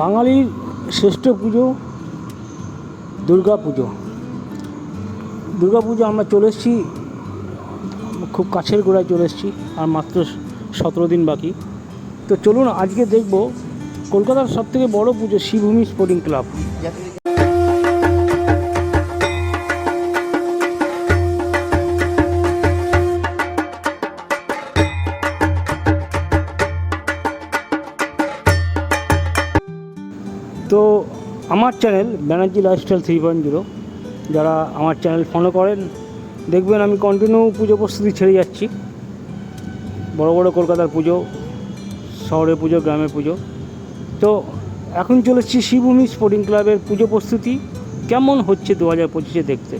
বাঙালির শ্রেষ্ঠ পুজো দুর্গা পুজো দুর্গা পুজো আমরা চলে এসেছি, খুব কাছের গোড়ায় চলে এসেছি, আর মাত্র সতেরো দিন বাকি। তো চলুন আজকে দেখব কলকাতার সবথেকে বড় পুজো শ্রীভূমি স্পোর্টিং ক্লাব তো আমার channel Banerjee lifestyle three point zero যারা আমার চ্যানেল ফলো করেন, দেখবেন আমি কন্টিনিউ পুজো প্রস্তুতি ছেড়ে যাচ্ছি। বড় বড় কলকাতার পুজো, শহরের পুজো, গ্রামের পুজো। তো এখন চলেছি শ্রীভূমি স্পোর্টিং ক্লাবের পুজো প্রস্তুতি, কেমন হচ্ছে দু হাজার পঁচিশে দেখতে?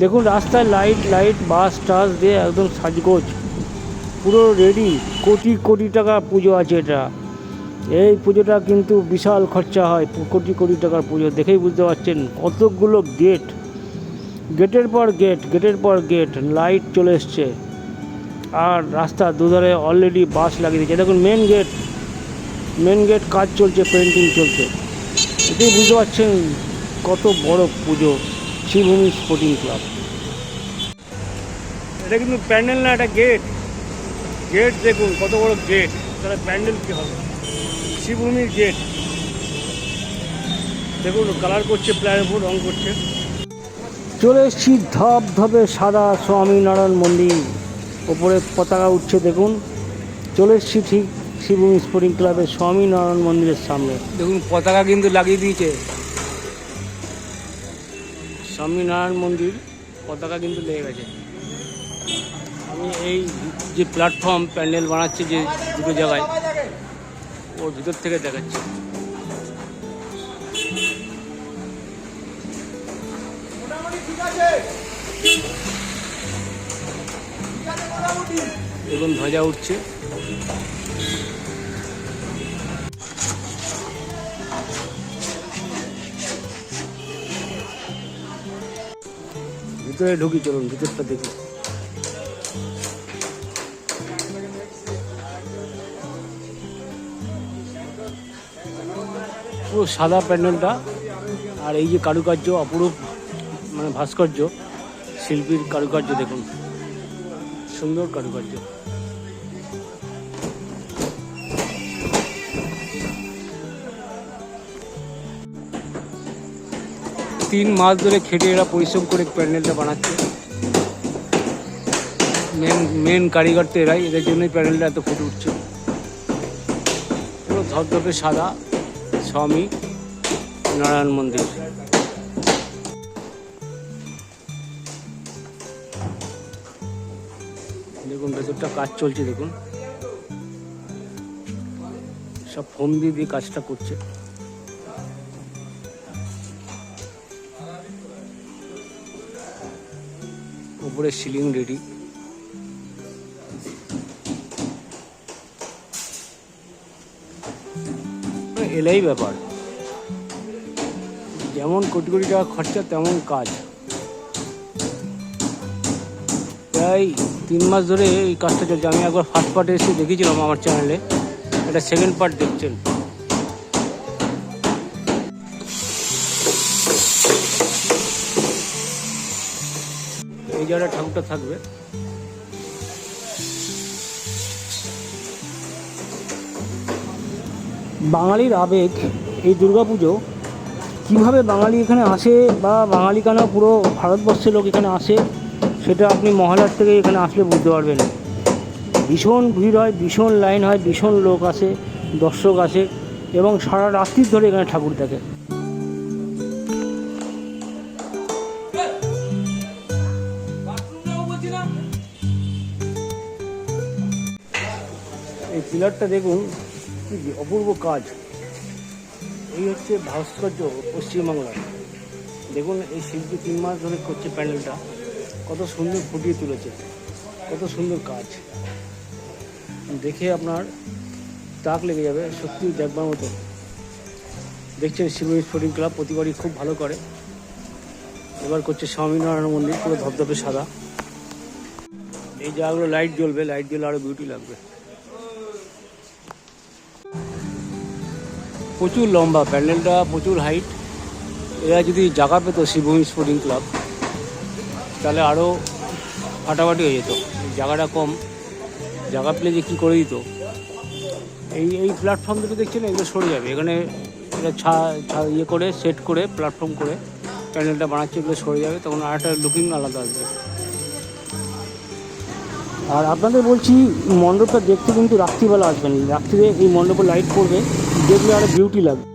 দেখুন, রাস্তায় লাইট লাইট বাস টাস দিয়ে একদম সাজগোজ। পুরো রেডি কোটি কোটি টাকা পুজো আছে এটা। এই পুজোটা কিন্তু বিশাল খরচা হয়, কোটি কোটি টাকার পুজো, দেখেই বুঝতে পারছেন কতগুলো গেট গেটের পর গেট গেটের পর গেট লাইট চলে এসছে। আর রাস্তা দুধারে অলরেডি বাস লাগিয়ে দিয়েছে। দেখুন মেন গেট মেন গেট কাজ চলছে পেন্টিং চলছে। এটাই বুঝতে পারছেন কত বড় পুজো শ্রীভূমি স্পোর্টিং ক্লাব এটা কিন্তু প্যান্ডেল না, এটা গেট গেট দেখুন, কত বড় গেট তাহলে প্যান্ডেল কী হবে? শ্রীভূমির গেট দেখুন কালার করছে প্ল্যানের উপর রং করছে। চলে এসেছি ধপ ধপে সাদা স্বামীনারায়ণ মন্দির। ওপরে পতাকা উঠছে দেখুন। চলে এসেছি ঠিক শ্রীভূমি স্পোর্টিং ক্লাবের স্বামীনারায়ণ মন্দিরের সামনে। দেখুন পতাকা কিন্তু লাগিয়ে দিয়েছে। স্বামীনারায়ণ মন্দির পতাকা কিন্তু লেগে গেছে। আমি এই যে প্ল্যাটফর্ম প্যান্ডেল বানাচ্ছে যে দুটো জায়গায় ওর ভিতর থেকে দেখাচ্ছে। এবং ধ্বজা উঠছে। ভিতরে ঢুকি চলুন ভিতরটা দেখি। পুরো সাদা প্যান্ডেলটা আর এই যে কারুকার্য, অপরূপ মানে ভাস্কর্য, শিল্পীর কারুকার্য দেখুন। সুন্দর কারুকার্য। তিন মাস ধরে খেটে এরা পরিশ্রম করে প্যান্ডেলটা বানাচ্ছে। মেন মেন কারিগর তো এরাই, এদের জন্যই প্যান্ডেলটা এত ফুটে উঠছে। পুরো ধপধপে সাদা। স্বামী নারায়ণ মন্দির। দেখুন, ভেতরটা কাজ চলছে, দেখুন। সব ফোম দিয়ে দিয়ে কাজটা করছে। উপরে সিলিং রেডি। এলাই ব্যাপার। যেমন কোটি কোটি টাকা খরচা, তেমন কাজ। প্রায় তিন মাস ধরে এই কাজটা চলছে। আমি একবার ফার্স্ট পার্টে এসে দেখেছিলাম আমার চ্যানেলে এটা সেকেন্ড পার্ট দেখছেন। এই জায়গাটা ঠাকুরটা থাকবে। বাঙালির আবেগ, এই দুর্গাপুজো, কীভাবে বাঙালি এখানে আসে বা বাঙালি কেন পুরো ভারতবর্ষের লোক এখানে আসে, সেটা আপনি মহালার থেকে এখানে আসলে বুঝতে পারবেন। ভীষণ ভিড় হয়, ভীষণ লাইন হয়, ভীষণ লোক আসে, দর্শক আসে, এবং সারা রাত্রি ধরে এখানে ঠাকুর থাকে এই পিলারটা দেখুন কি অপূর্ব কাজ, এই হচ্ছে ভাস্কর্য পশ্চিমবাংলার দেখুন, এই শিল্পী তিন মাস ধরে করছে প্যান্ডেলটা। কত সুন্দর ফুটিয়ে তুলেছে, কত সুন্দর কাজ। দেখে আপনার তাক লেগে যাবে সত্যি দেখবার মতো। দেখছেন শিবনী স্পোর্টিং ক্লাব, প্রতিবারই খুব ভালো করে। এবার করছে স্বামীনারায়ণ মন্দির, পুরো ধপধপে সাদা। এই জায়গাগুলো লাইট জ্বলবে লাইট জ্বলে আরও বিউটি লাগবে। প্রচুর লম্বা প্যান্ডেলটা, প্রচুর হাইট এরা যদি জায়গা পেতো শিবভূমি স্পোর্টিং ক্লাব তাহলে আরও ফাটাফাটি হয়ে যেত। জায়গাটা কম জায়গা পেলে যে কী করে দিত। এই এই প্ল্যাটফর্ম দুটো দেখছেন এগুলো সরে যাবে। এখানে এটা ছা ছা ইয়ে করে সেট করে প্ল্যাটফর্ম করে প্যান্ডেলটা বানাচ্ছে, এগুলো সরে যাবে, তখন আর একটা লুকিং আলাদা আসবে। আর আপনাদের বলছি, মণ্ডপটা দেখতে কিন্তু রাত্রিবেলা আসবেন। রাত্রিরে এই মণ্ডপে লাইট পড়বে। দেখলে আরও বিউটি লাগবে।